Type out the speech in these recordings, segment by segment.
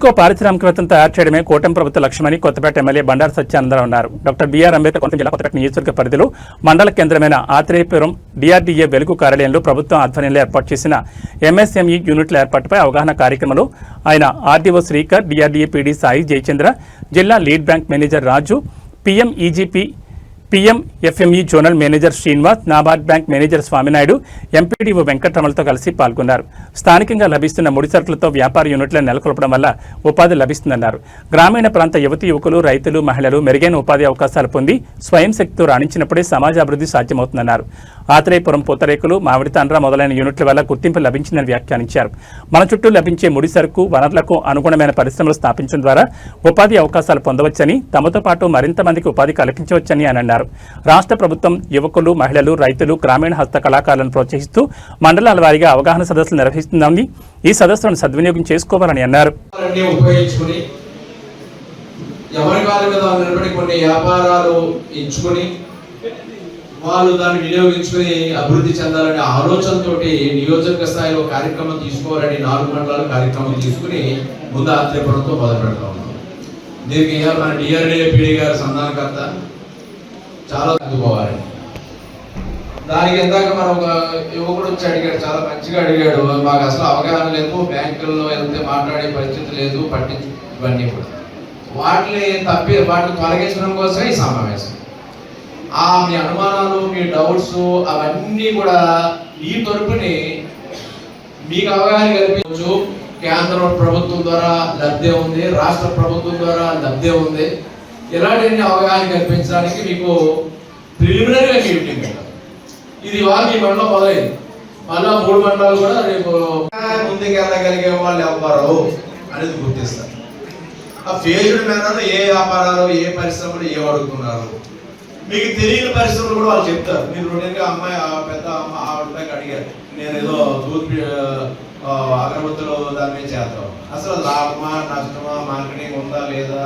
ఏపీకో పారిశ్రామికవేత్తను తయారు చేయడమే కూటమి ప్రభుత్వ లక్ష్యమని కొత్తపేట ఎమ్మెల్యే బండారు సత్యానందరావు అన్నారు. డాక్టర్ బీఆర్ అంబేద్కర్ కొత్త జిల్లా కొత్తపేట నియోజకవర్గ పరిధిలో మండల కేంద్రమైన ఆత్రేయపురం డిఆర్డీఏ వెలుగు కార్యాలయంలో ప్రభుత్వం ఆధ్వర్యంలో ఏర్పాటు చేసిన ఎంఎస్ఎంఈ యూనిట్ల ఏర్పాటుపై అవగాహన కార్యక్రమంలో ఆయన RDO Srikar DRDA PD Sai Jayachandra జిల్లా lead bank manager Raju PM EGP PMFME zonal manager Srinivas NABARD bank manager Swaminaidu MPDO వెంకటరమలతో కలిసి పాల్గొన్నారు. స్థానికంగా లభిస్తున్న ముడి సరుకులతో వ్యాపార యూనిట్లను నెలకొల్పడం వల్ల ఉపాధి లభిస్తుందన్నారు. గ్రామీణ ప్రాంత యువతి యువకులు రైతులు మహిళలు మెరుగైన ఉపాధి అవకాశాలు పొంది స్వయం శక్తితో రాణించినప్పుడే సమాజ అభివృద్ధి సాధ్యమవుతుందన్నారు. ఆత్రేయపురం పూతరేకులు మామిడి తండ్ర మొదలైన యూనిట్ల వల్ల గుర్తింపు లభించిందని వ్యాఖ్యానించారు. మన చుట్టూ లభించే ముడి సరుకు వనరులకు అనుగుణమైన పరిశ్రమలు స్థాపించడం ద్వారా ఉపాధి అవకాశాలు పొందవచ్చని తమతో పాటు మరింత మందికి ఉపాధి కల్పించవచ్చని అని అన్నారు. రాష్ట్ర ప్రభుత్వం యువకులు మహిళలు రైతులు గ్రామీణ హస్త కళాకారులను ప్రోత్సహిస్తూ మండలాల వారీగా అవగాహన సదస్సులు నిర్వహిస్తుందని ఈ సదస్సులను సద్వినియోగం చేసుకోవాలని అన్నారు. ఎవరి కాళ్ళ మీద నిలబడి కొన్ని వ్యాపారాలు ఎంచుకొని వాళ్ళు దాన్ని వినియోగించుకుని అభివృద్ధి చెందాలనే ఆలోచనతో నియోజక స్థాయిలో కార్యక్రమం తీసుకోవాలని నాలుగు మండలాలు కార్యక్రమం తీసుకుని ముందు ఆత్రేయపురంతో మొదలు పెడతా ఉన్నాం. దీనికి మన డిఆర్డిఏ పీడీ గారి సంధానకర్త చాలా అందుకోవాలి. దానికి ఇందాక మనం ఒక యువకుడు వచ్చి అడిగాడు చాలా మంచిగా అడిగాడు. మాకు అసలు అవగాహన లేదు బ్యాంకుల్లో వెళ్తే మాట్లాడే పరిస్థితి లేదు పట్టించు ఇవన్నీ కూడా. వాటిని తప్పి వాటిని తొలగించడం కోసమే ఈ సమావేశం. ఆ మీ అనుమానాలు మీ డౌట్స్ అవన్నీ కూడా ఈ తరపుని మీకు అవగాహన కల్పించవచ్చు. కేంద్ర ప్రభుత్వం ద్వారా లబ్ధి ఉంది రాష్ట్ర ప్రభుత్వం ద్వారా లబ్ధి ఉంది. ఇలాంటి అవగాహన కల్పించడానికి మీకు ప్రిలిమినరీగా మీటింగ్ ఇది ఇవాళ మీ మండలం మొదలైంది. మళ్ళా మూడు మండలాలు కూడా రేపు ముందుకు వెళ్ళగలిగే వాళ్ళు ఎవ్వరు అనేది గుర్తిస్తారు. ఆ ఫేజ్డ్ మేనర్ ఏ వ్యాపారాలు ఏ పరిశ్రమలు ఏ అడుగుతున్నారు? మీకు తెలియని పరిస్థితులు కూడా వాళ్ళు చెప్తారు. మీరు రెండుగా అమ్మాయి ఆ పెద్ద అమ్మ ఆవిడకి అడిగారు. నేను ఏదో దూర్పి అగరబత్తులో అగరబత్తులు చేస్తాం అసలు లాభమా నష్టమా మార్కెటింగ్ ఉందా లేదా?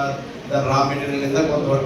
దాని రా మెటీరియల్ లేదా కొంతవరకు